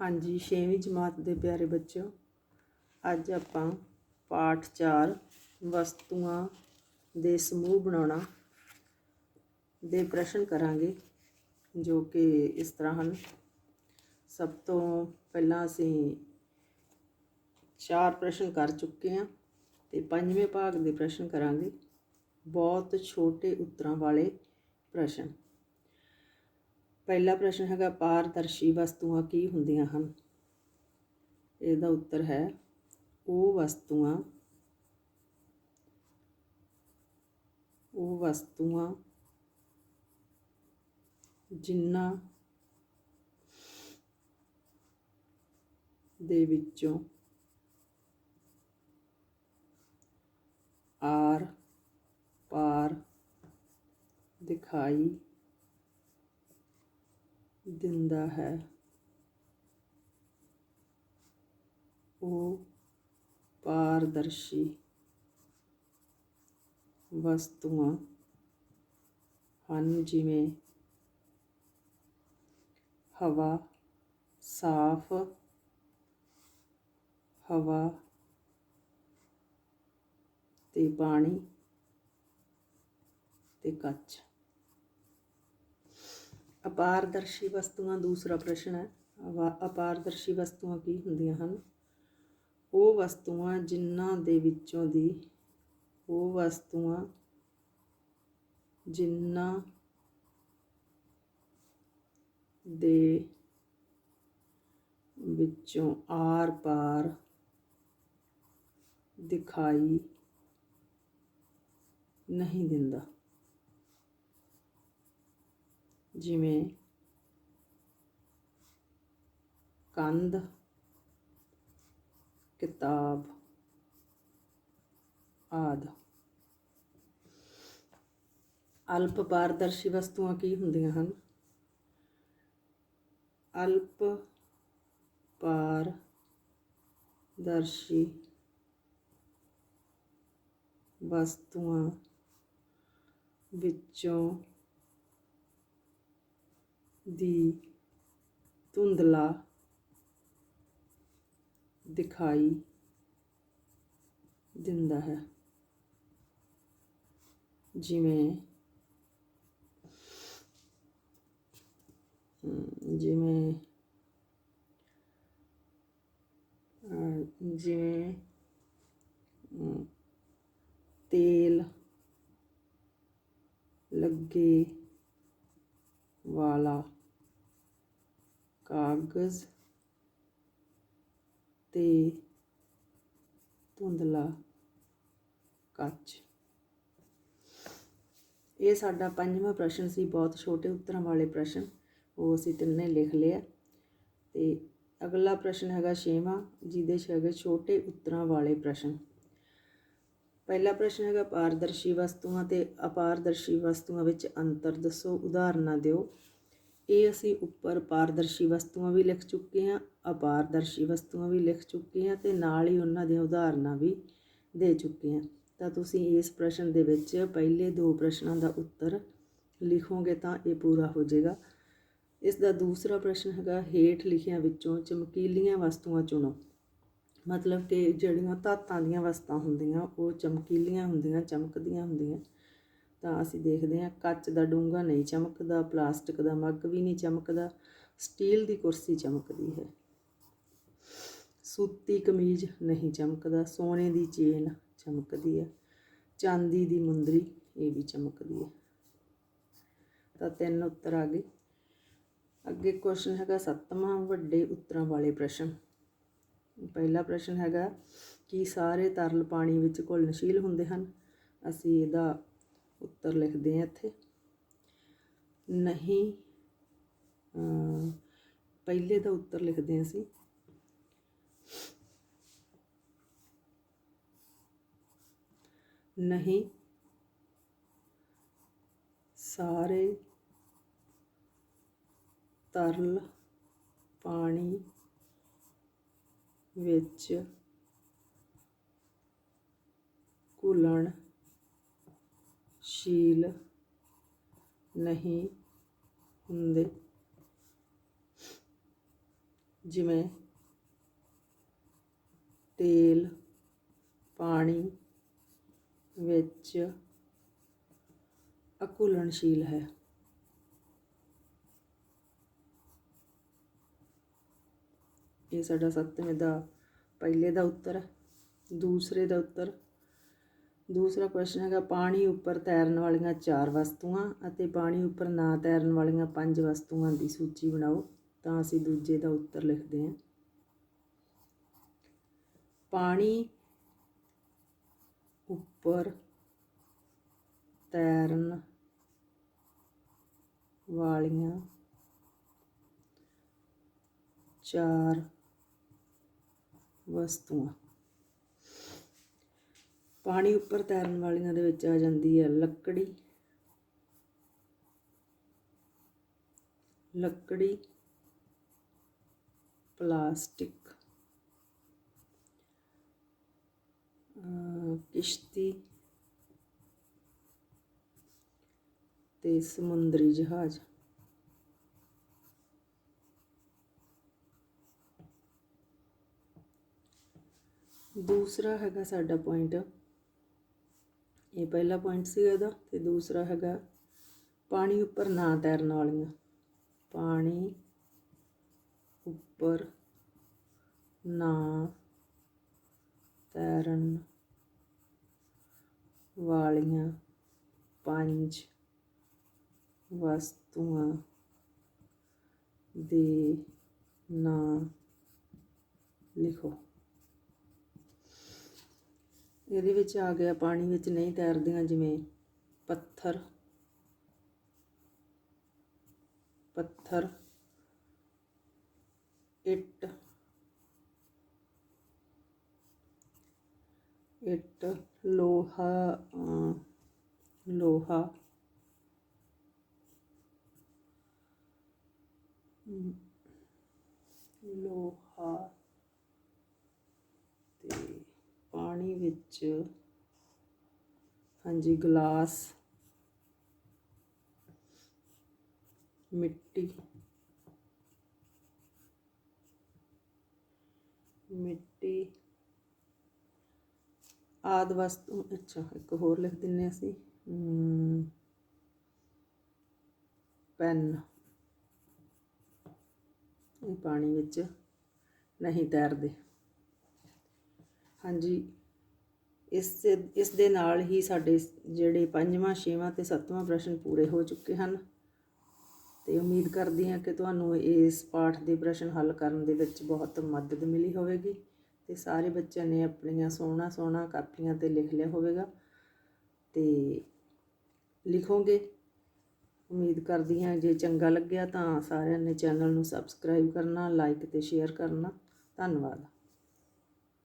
ਹਾਂਜੀ 6ਵੀਂ ਜਮਾਤ ਦੇ ਪਿਆਰੇ ਬੱਚਿਓ, ਅੱਜ ਆਪਾਂ ਪਾਠ 4 ਵਸਤੂਆਂ ਦੇ ਸਮੂਹ ਬਣਾਉਣਾ ਦੇ ਪ੍ਰਸ਼ਨ ਕਰਾਂਗੇ, ਜੋ ਕਿ ਇਸ ਤਰ੍ਹਾਂ ਹਨ। ਸਭ ਤੋਂ ਪਹਿਲਾਂ ਅਸੀਂ ਚਾਰ ਪ੍ਰਸ਼ਨ ਕਰ ਚੁੱਕੇ ਹਾਂ ਤੇ ਪੰਜਵੇਂ ਭਾਗ ਦੇ ਪ੍ਰਸ਼ਨ ਕਰਾਂਗੇ। ਬਹੁਤ ਛੋਟੇ ਉੱਤਰਾਂ ਵਾਲੇ ਪ੍ਰਸ਼ਨ। ਪਹਿਲਾ ਪ੍ਰਸ਼ਨ ਹੈਗਾ, ਪਾਰਦਰਸ਼ੀ ਵਸਤੂਆਂ ਕੀ ਹੁੰਦੀਆਂ ਹਨ? ਇਹਦਾ ਉੱਤਰ ਹੈ, ਉਹ ਵਸਤੂਆਂ ਉਹ ਵਸਤੂਆਂ ਜਿਨ੍ਹਾਂ ਦੇ ਵਿੱਚੋਂ ਆਰ ਪਾਰ ਦਿਖਾਈ ਦਿੰਦਾ ਹੈ। ਉਹ ਪਾਰਦਰਸ਼ੀ ਵਸਤੂਆਂ ਹਨ ਜਿਵੇਂ ਹਵਾ ਸਾਫ਼ ਹਵਾ ਤੇ ਪਾਣੀ ਤੇ ਕੱਚ। ਅਪਾਰਦਰਸ਼ੀ ਵਸਤੂਆਂ ਦੂਸਰਾ ਪ੍ਰਸ਼ਨ ਹੈ, ਅਵਾ- ਅਪਾਰਦਰਸ਼ੀ ਵਸਤੂਆਂ ਕੀ ਹੁੰਦੀਆਂ ਹਨ? ਉਹ ਵਸਤੂਆਂ ਜਿਨ੍ਹਾਂ ਦੇ ਵਿੱਚੋਂ ਦੀ, ਉਹ ਵਸਤੂਆਂ ਜਿਨ੍ਹਾਂ ਦੇ ਵਿੱਚੋਂ ਆਰ ਪਾਰ ਦਿਖਾਈ ਨਹੀਂ ਦਿੰਦਾ। ਜਿਵੇਂ ਕੰਧ ਕਿਤਾਬ ਆਦਿ। ਅਲਪ ਪਾਰਦਰਸ਼ੀ ਵਸਤੂਆਂ ਕੀ ਹੁੰਦੀਆਂ ਹਨ? ਅਲਪ ਪਾਰਦਰਸ਼ੀ ਵਸਤੂਆਂ ਵਿੱਚੋਂ ਦੀ ਧੁੰਦਲਾ ਦਿਖਾਈ ਦਿੰਦਾ ਹੈ। ਜਿਵੇਂ ਜਿਵੇਂ ਜਿਵੇਂ ਤੇਲ ਲੱਗੇ ਵਾਲਾ ਕਾਗਜ਼ ਤੇ ਧੁੰਦਲਾ ਕੱਚ। ਇਹ ਸਾਡਾ ਪੰਜਵਾਂ ਪ੍ਰਸ਼ਨ ਸੀ, ਬਹੁਤ ਛੋਟੇ ਉੱਤਰਾਂ ਵਾਲੇ ਪ੍ਰਸ਼ਨ, ਉਹ ਅਸੀਂ ਤਿੰਨੇ ਲਿਖ ਲਿਆ ਤੇ ਅਗਲਾ ਪ੍ਰਸ਼ਨ ਹੈਗਾ ਛੇਵਾਂ, ਜਿਹਦੇ 'ਚ ਹੈਗੇ ਛੋਟੇ ਉੱਤਰਾਂ ਵਾਲੇ ਪ੍ਰਸ਼ਨ। ਪਹਿਲਾ ਪ੍ਰਸ਼ਨ ਹੈਗਾ ਪਾਰਦਰਸ਼ੀ ਵਸਤੂਆਂ ਤੇ ਅਪਾਰਦਰਸ਼ੀ ਵਸਤੂਆਂ ਵਿੱਚ ਅੰਤਰ ਦੱਸੋ, ਉਦਾਹਰਨਾਂ ਦਿਓ। ਇਹ ਅਸੀਂ ਉੱਪਰ ਪਾਰਦਰਸ਼ੀ ਵਸਤੂਆਂ ਵੀ ਲਿਖ ਚੁੱਕੇ ਹਾਂ, ਅਪਾਰਦਰਸ਼ੀ ਵਸਤੂਆਂ ਵੀ ਲਿਖ ਚੁੱਕੇ ਹਾਂ ਤੇ ਨਾਲ ਹੀ ਉਹਨਾਂ ਦੀਆਂ ਉਦਾਹਰਨਾਂ ਵੀ ਦੇ ਚੁੱਕੇ ਹਾਂ। ਤਾਂ ਤੁਸੀਂ ਇਸ ਪ੍ਰਸ਼ਨ ਦੇ ਵਿੱਚ ਪਹਿਲੇ ਦੋ ਪ੍ਰਸ਼ਨਾਂ ਦਾ ਉੱਤਰ ਲਿਖੋਗੇ ਤਾਂ ਇਹ ਪੂਰਾ ਹੋ ਜਾਏਗਾ। ਇਸ ਦਾ ਦੂਸਰਾ ਪ੍ਰਸ਼ਨ ਹੈਗਾ, ਹੇਠ ਲਿਖਿਆਂ ਵਿੱਚੋਂ ਚਮਕੀਲੀਆਂ ਵਸਤੂਆਂ ਚੁਣੋ। ਮਤਲਬ ਕਿ ਜਿਹੜੀਆਂ ਧਾਤਾਂ ਦੀਆਂ ਵਸਤਾਂ ਹੁੰਦੀਆਂ, ਉਹ ਚਮਕੀਲੀਆਂ ਹੁੰਦੀਆਂ, ਚਮਕਦੀਆਂ ਹੁੰਦੀਆਂ। ਤਾਂ ਅਸੀਂ ਦੇਖਦੇ ਹਾਂ, ਕੱਚ ਦਾ ਡੂੰਘਾ ਨਹੀਂ ਚਮਕਦਾ, ਪਲਾਸਟਿਕ ਦਾ ਮੱਗ ਵੀ ਨਹੀਂ ਚਮਕਦਾ, ਸਟੀਲ ਦੀ ਕੁਰਸੀ ਚਮਕਦੀ ਹੈ। ਸੂਤੀ ਕਮੀਜ਼ ਨਹੀਂ ਚਮਕਦਾ, ਸੋਨੇ ਦੀ ਚੇਨ ਚਮਕਦੀ ਹੈ, ਚਾਂਦੀ ਦੀ ਮੁੰਦਰੀ ਇਹ ਵੀ ਚਮਕਦੀ ਹੈ। ਤਾਂ ਤਿੰਨ ਉੱਤਰ ਆ ਗਏ। ਅੱਗੇ ਕੁਐਸਚਨ ਹੈਗਾ ਸੱਤਵਾਂ, ਵੱਡੇ ਉੱਤਰਾਂ ਵਾਲੇ ਪ੍ਰਸ਼ਨ। ਪਹਿਲਾ ਪ੍ਰਸ਼ਨ ਹੈਗਾ ਕਿ ਸਾਰੇ ਤਰਲ ਪਾਣੀ ਵਿੱਚ ਘੁਲਣਸ਼ੀਲ ਹੁੰਦੇ ਹਨ? ਅਸੀਂ ਇਹਦਾ ਉੱਤਰ ਲਿਖਦੇ ਹਾਂ ਇੱਥੇ। ਨਹੀਂ ਪਹਿਲੇ ਦਾ ਉੱਤਰ ਲਿਖਦੇ ਹਾਂ ਅਸੀਂ। ਨਹੀਂ, ਸਾਰੇ ਤਰਲ ਪਾਣੀ ਵਿੱਚ ਘੁਲਣ ਸ਼ੀਲ ਨਹੀਂ ਹੁੰਦੇ। ਜਿਵੇਂ ਤੇਲ ਪਾਣੀ ਵਿੱਚ ਅਕੁਲਣਸ਼ੀਲ ਹੈ। ਇਹ ਸਾਡਾ ਸੱਤਵੇਂ ਦਾ, ਪਹਿਲੇ ਦਾ ਉੱਤਰ ਹੈ ਦੂਸਰੇ ਦਾ ਉੱਤਰ ਦੂਸਰਾ ਕੁਐਸਚਨ ਹੈਗਾ, ਪਾਣੀ ਉੱਪਰ ਤੈਰਨ ਵਾਲੀਆਂ ਚਾਰ ਵਸਤੂਆਂ ਅਤੇ ਪਾਣੀ ਉੱਪਰ ਨਾ ਤੈਰਨ ਵਾਲੀਆਂ ਪੰਜ ਵਸਤੂਆਂ ਦੀ ਸੂਚੀ ਬਣਾਓ, ਤਾਂ ਅਸੀਂ ਦੂਜੇ ਦਾ ਉੱਤਰ ਲਿਖਦੇ ਹਾਂ। ਪਾਣੀ ਉੱਪਰ ਤੈਰਨ ਵਾਲੀਆਂ ਚਾਰ ਵਸਤੂਆਂ। ਪਾਣੀ ਉੱਪਰ ਤੈਰਨ ਵਾਲੀਆਂ ਦੇ ਵਿੱਚ ਆ ਜਾਂਦੀ ਹੈ ਲੱਕੜੀ। ਲੱਕੜੀ, ਪਲਾਸਟਿਕ ਕਿਸ਼ਤੀ ਤੇ ਸਮੁੰਦਰੀ ਜਹਾਜ਼। ਦੂਸਰਾ ਹੈਗਾ ਸਾਡਾ ਪੁਆਇੰਟ ਇਹ ਪਹਿਲਾ ਪੁਆਇੰਟ ਸੀਗਾ ਇਹਦਾ ਤੇ ਦੂਸਰਾ ਹੈਗਾ ਪਾਣੀ ਉੱਪਰ ਨਾ ਤੈਰਨ ਵਾਲੀਆਂ। ਪਾਣੀ ਉੱਪਰ ਨਾ ਤੈਰਨ ਵਾਲੀਆਂ ਪੰਜ ਵਸਤੂਆਂ ਦੇ ਨਾਂ ਲਿਖੋ। ਇਹਦੇ ਵਿੱਚ ਆ ਗਿਆ ਪਾਣੀ ਵਿੱਚ ਨਹੀਂ ਤੈਰਦੀਆਂ ਜਿਵੇਂ ਪੱਥਰ। ਪੱਥਰ। ਇੱਟ। ਇੱਟ। ਲੋਹਾ। ਲੋਹਾ। ਲੋਹਾ ਤੇ ਪਾਣੀ ਵਿੱਚ। ਹਾਂਜੀ, ਗਲਾਸ। ਮਿੱਟੀ। ਮਿੱਟੀ। ਆਦ ਵਸਤੂ, ਅੱਛਾ, ਇੱਕ ਹੋਰ ਲਿਖ ਦਿੰਨੇ ਅਸੀਂ। ਪੈਨ। ਇਹ ਪਾਣੀ ਵਿੱਚ ਨਹੀਂ ਤੈਰਦੇ। ਹਾਂਜੀ। ਇਸ ਇਸ ਦੇ ਨਾਲ ਹੀ ਸਾਡੇ ਜਿਹੜੇ ਪੰਜਵਾਂ, ਛੇਵਾਂ ਤੇ ਸੱਤਵਾਂ ਪ੍ਰਸ਼ਨ ਪੂਰੇ ਹੋ ਚੁੱਕੇ ਹਨ। ਤੇ ਉਮੀਦ ਕਰਦੀ ਹਾਂ ਕਿ ਤੁਹਾਨੂੰ ਇਸ ਪਾਠ ਦੇ ਪ੍ਰਸ਼ਨ ਹੱਲ ਕਰਨ ਦੇ ਵਿੱਚ ਬਹੁਤ ਮਦਦ ਮਿਲੀ ਹੋਵੇਗੀ ਤੇ ਸਾਰੇ ਬੱਚਿਆਂ ਨੇ ਆਪਣੀਆਂ ਸੋਹਣਾ ਸੋਹਣਾ ਕਾਪੀਆਂ ਤੇ ਲਿਖ ਲਿਆ ਹੋਵੇਗਾ। ਤੇ ਲਿਖੋਗੇ? ਉਮੀਦ ਕਰਦੀ ਹਾਂ ਜੇ ਚੰਗਾ ਲੱਗਿਆ ਤਾਂ ਸਾਰਿਆਂ ਨੇ ਚੈਨਲ ਨੂੰ ਸਬਸਕ੍ਰਾਈਬ ਕਰਨਾ, ਲਾਈਕ ਤੇ ਸ਼ੇਅਰ ਕਰਨਾ। ਧੰਨਵਾਦ।